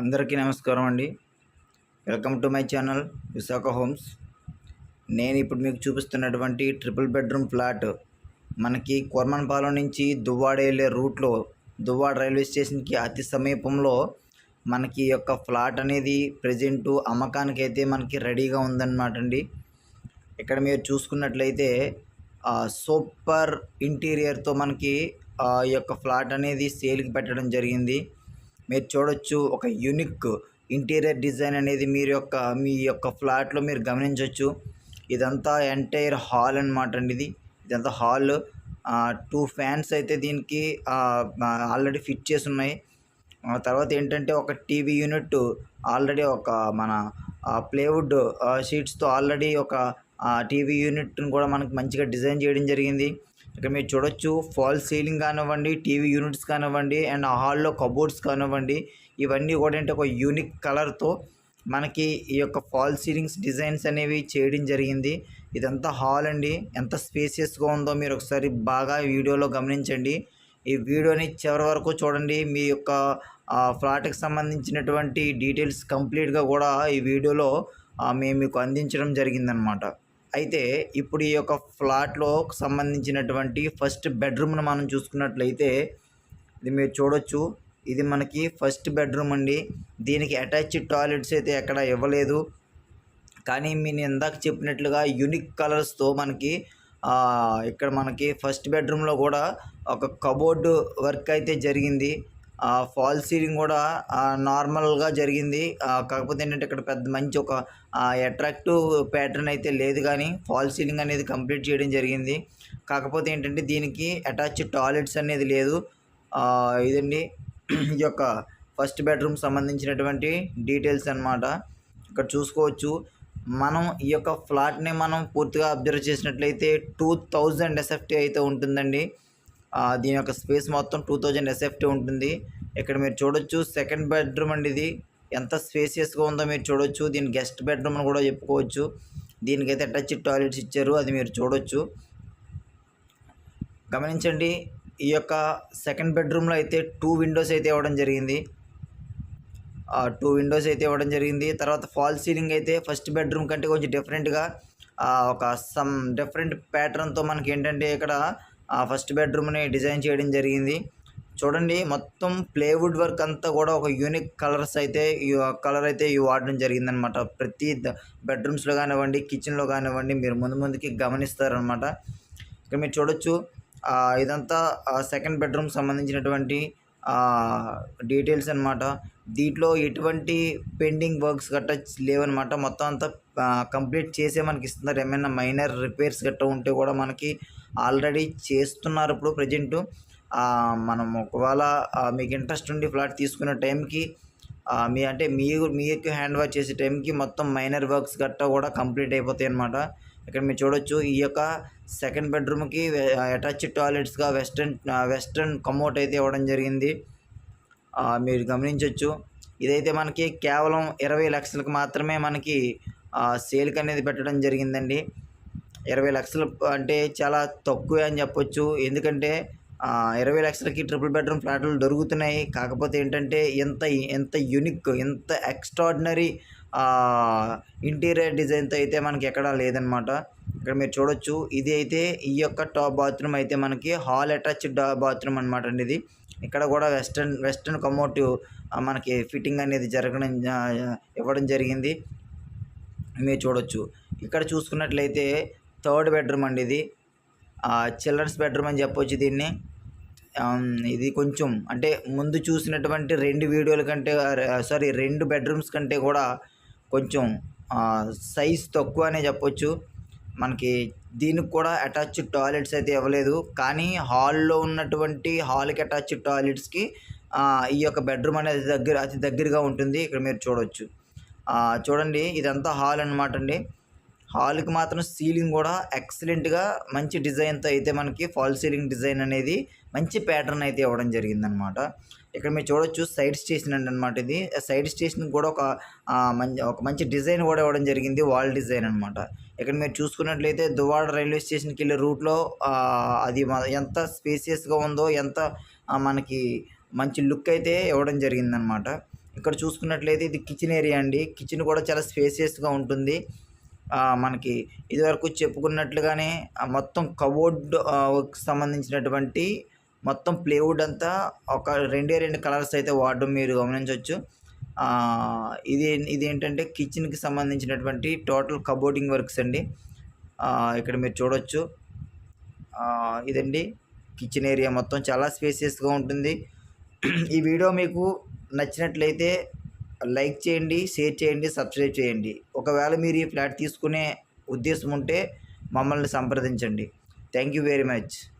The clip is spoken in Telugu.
అందరికీ నమస్కారం అండి. Welcome to my channel Visakha homes. నేను ఇప్పుడు మీకు చూపిస్తున్నటువంటి ట్రిపుల్ బెడ్రూమ్ ఫ్లాట్ మనకి కొర్మన్పాలెం నుంచి దువ్వాడ వెళ్ళే రూట్లో దువ్వాడ రైల్వే స్టేషన్కి అతి సమీపంలో మనకి ఈ యొక్క ఫ్లాట్ అనేది ప్రజెంటు అమ్మకానికి అయితే మనకి రెడీగా ఉందన్నమాట అండి. ఇక్కడ మీరు చూసుకున్నట్లయితే సూపర్ ఇంటీరియర్తో మనకి ఈ యొక్క ఫ్లాట్ అనేది సేల్కి పెట్టడం జరిగింది. మీరు చూడొచ్చు ఒక యూనిక్ ఇంటీరియర్ డిజైన్ అనేది మీరు యొక్క మీ యొక్క ఫ్లాట్లో మీరు గమనించవచ్చు ఇదంతా ఎంటైర్ హాల్ అన్నమాట అండి ఇది. ఇదంతా హాల్. టూ ఫ్యాన్స్ అయితే దీనికి ఆల్రెడీ ఫిట్ చేసి ఉన్నాయి. తర్వాత ఏంటంటే ఒక టీవీ యూనిట్ ఆల్రెడీ ఒక మన ప్లేవుడ్ షీట్స్తో ఆల్రెడీ ఒక టీవీ యూనిట్ని కూడా మనకి మంచిగా డిజైన్ చేయడం జరిగింది. ఇక్కడ మీరు చూడొచ్చు ఫాల్ సీలింగ్ కానివ్వండి టీవీ యూనిట్స్ కానివ్వండి అండ్ హాల్లో కబోర్డ్స్ కానివ్వండి ఇవన్నీ కూడా ఏంటి ఒక యూనిక్ కలర్తో మనకి ఈ యొక్క ఫాల్ సీలింగ్స్ డిజైన్స్ అనేవి చేయడం జరిగింది. ఇదంతా హాల్ అండి. ఎంత స్పేసియస్గా ఉందో మీరు ఒకసారి బాగా వీడియోలో గమనించండి. ఈ వీడియోని చివరి వరకు చూడండి. మీ యొక్క ఫ్లాట్కి సంబంధించినటువంటి డీటెయిల్స్ కంప్లీట్గా కూడా ఈ వీడియోలో మేము మీకు అందించడం జరిగిందనమాట. అయితే ఇప్పుడు ఈ యొక్క ఫ్లాట్లో సంబంధించినటువంటి ఫస్ట్ బెడ్రూమ్ను మనం చూసుకున్నట్లయితే ఇది మీరు చూడొచ్చు. ఇది మనకి ఫస్ట్ బెడ్రూమ్ అండి. దీనికి అటాచ్డ్ టాయిలెట్స్ అయితే ఎక్కడ ఇవ్వలేదు. కానీ నేను ఇందాక చెప్పినట్లుగా యూనిక్ కలర్స్తో మనకి ఇక్కడ మనకి ఫస్ట్ బెడ్రూమ్లో కూడా ఒక కబోర్డ్ వర్క్ అయితే జరిగింది. ఫాల్ సీలింగ్ కూడా నార్మల్గా జరిగింది. కాకపోతే ఏంటంటే ఇక్కడ పెద్ద మంచి ఒక అట్రాక్టివ్ ప్యాటర్న్ అయితే లేదు కానీ ఫాల్ సీలింగ్ అనేది కంప్లీట్ చేయడం జరిగింది. కాకపోతే ఏంటంటే దీనికి అటాచ్ టాయిలెట్స్ అనేది లేదు. ఇదండి. ఈ యొక్క ఫస్ట్ బెడ్రూమ్ సంబంధించినటువంటి డీటెయిల్స్ అన్నమాట. ఇక్కడ చూసుకోవచ్చు. మనం ఈ యొక్క ఫ్లాట్ని మనం పూర్తిగా అబ్జర్వ్ చేసినట్లయితే టూ థౌజండ్ ఎస్ఎఫ్టీ అయితే ఉంటుందండి. దీని యొక్క స్పేస్ మొత్తం టూ థౌజండ్ ఎస్ఎఫ్టీ ఉంటుంది. ఇక్కడ మీరు చూడొచ్చు సెకండ్ బెడ్రూమ్ అండి ఇది. ఎంత స్పేసియస్గా ఉందో మీరు చూడొచ్చు. దీని గెస్ట్ బెడ్రూమ్ అని కూడా చెప్పుకోవచ్చు. దీనికైతే అటాచ్ టాయిలెట్స్ ఇచ్చారు అది మీరు చూడొచ్చు. గమనించండి ఈ యొక్క సెకండ్ బెడ్రూమ్లో అయితే టూ విండోస్ అయితే ఇవ్వడం జరిగింది. టూ విండోస్ అయితే ఇవ్వడం జరిగింది. తర్వాత ఫాల్ సీలింగ్ అయితే ఫస్ట్ బెడ్రూమ్ కంటే కొంచెం డిఫరెంట్గా ఒక సమ్ డిఫరెంట్ ప్యాటర్న్తో మనకి ఏంటంటే ఇక్కడ ఆ ఫస్ట్ బెడ్రూమ్ని డిజైన్ చేయడం జరిగింది. చూడండి మొత్తం ప్లేవుడ్ వర్క్ అంతా కూడా ఒక యూనిక్ కలర్స్ అయితే కలర్ అయితే ఇవి వాడడం జరిగిందనమాట ప్రతి బెడ్రూమ్స్లో కానివ్వండి కిచెన్లో కానివ్వండి మీరు ముందు ముందుకి గమనిస్తారనమాట ఇక్కడ మీరు చూడొచ్చు ఇదంతా సెకండ్ బెడ్రూమ్ సంబంధించినటువంటి డీటెయిల్స్ అనమాట దీంట్లో ఎటువంటి పెండింగ్ వర్క్స్ గట్రా లేవన్నమాట. మొత్తం అంతా కంప్లీట్ చేసే మనకి ఇస్తున్నారు. ఏమైనా మైనర్ రిపేర్స్ గట్రా ఉంటే కూడా మనకి ఆల్రెడీ చేస్తున్నారు ఇప్పుడు ప్రజెంటు మనం ఒకవేళ మీకు ఇంట్రెస్ట్ ఉండి ఫ్లాట్ తీసుకునే టైంకి మీ అంటే మీరు మీకు హ్యాండ్ వాష్ చేసే టైంకి మొత్తం మైనర్ వర్క్స్ గట్టా కూడా కంప్లీట్ అయిపోతాయి అన్నమాట. ఇక్కడ మీరు చూడొచ్చు ఈ యొక్క సెకండ్ బెడ్రూమ్కి అటాచ్ టాయిలెట్స్గా వెస్ట్రన్ వెస్ట్రన్ కమోట్ అయితే ఇవ్వడం జరిగింది. మీరు గమనించవచ్చు ఇదైతే మనకి కేవలం ఇరవై లక్షలకు మాత్రమే మనకి సేల్కి అనేది పెట్టడం జరిగిందండి. ఇరవై లక్షలు అంటే చాలా తక్కువే అని చెప్పొచ్చు. ఎందుకంటే ఇరవై లక్షలకి ట్రిపుల్ బెడ్రూమ్ ఫ్లాట్లు దొరుకుతున్నాయి. కాకపోతే ఏంటంటే ఎంత ఎంత యూనిక్ ఎంత ఎక్స్ట్రాడినరీ ఇంటీరియర్ డిజైన్తో అయితే మనకి ఎక్కడా లేదనమాట. ఇక్కడ మీరు చూడొచ్చు ఇది అయితే ఈ యొక్క టాప్ బాత్రూమ్ అయితే మనకి హాల్ అటాచ్డ్ బాత్రూమ్ అనమాట అండి ఇది. ఇక్కడ కూడా వెస్ట్రన్ వెస్ట్రన్ కమోటివ్ మనకి ఫిట్టింగ్ అనేది జరగడం ఇవ్వడం జరిగింది. మీరు చూడొచ్చు. ఇక్కడ చూసుకున్నట్లయితే థర్డ్ బెడ్రూమ్ అండి ఇది. చిల్డ్రన్స్ బెడ్రూమ్ అని చెప్పొచ్చు దీన్ని. ఇది కొంచెం అంటే ముందు చూసినటువంటి రెండు వీడియోల కంటే సారీ రెండు బెడ్రూమ్స్ కంటే కూడా కొంచెం సైజ్ తక్కువ అనే చెప్పొచ్చు. మనకి దీనికి కూడా అటాచ్ టాయిలెట్స్ అయితే ఇవ్వలేదు. కానీ హాల్లో ఉన్నటువంటి హాల్కి అటాచ్ టాయిలెట్స్కి ఈ యొక్క బెడ్రూమ్ అనేది దగ్గర అతి దగ్గరగా ఉంటుంది. ఇక్కడ మీరు చూడవచ్చు చూడండి ఇదంతా హాల్ అనమాట అండి. హాల్కి మాత్రం సీలింగ్ కూడా ఎక్సలెంట్గా మంచి డిజైన్తో అయితే మనకి ఫాల్ సీలింగ్ డిజైన్ అనేది మంచి ప్యాటర్న్ అయితే ఇవ్వడం జరిగిందనమాట. ఇక్కడ మీరు చూడొచ్చు సైడ్ స్టేషన్ అండి అనమాట ఇది. సైడ్ స్టేషన్ కూడా ఒక మంచి ఒక మంచి డిజైన్ కూడా ఇవ్వడం జరిగింది వాల్ డిజైన్ అనమాట ఇక్కడ మీరు చూసుకున్నట్లయితే దువాడ రైల్వే స్టేషన్కి వెళ్ళే రూట్లో అది ఎంత స్పేసియస్గా ఉందో ఎంత మనకి మంచి లుక్ అయితే ఇవ్వడం జరిగిందనమాట. ఇక్కడ చూసుకున్నట్లయితే ఇది కిచెన్ ఏరియా అండి. కిచెన్ కూడా చాలా స్పేసియస్గా ఉంటుంది. మనకి ఇదివరకు చెప్పుకున్నట్లుగానే మొత్తం కబోర్డ్ సంబంధించినటువంటి మొత్తం ప్లేవుడ్ అంతా ఒక రెండే రెండు కలర్స్ అయితే వాడడం మీరు గమనించవచ్చు. ఇది ఇది ఏంటంటే కిచెన్కి సంబంధించినటువంటి టోటల్ కబోర్డింగ్ వర్క్స్ అండి. ఇక్కడ మీరు చూడొచ్చు. ఇదండి కిచెన్ ఏరియా మొత్తం చాలా స్పేసియస్గా ఉంటుంది. ఈ వీడియో మీకు నచ్చినట్లయితే లైక్ చేయండి షేర్ చేయండి సబ్స్క్రైబ్ చేయండి. ఒకవేళ మీరు ఈ ఫ్లాట్ తీసుకునే ఉద్దేశం ఉంటే మమ్మల్ని సంప్రదించండి. Thank you very much.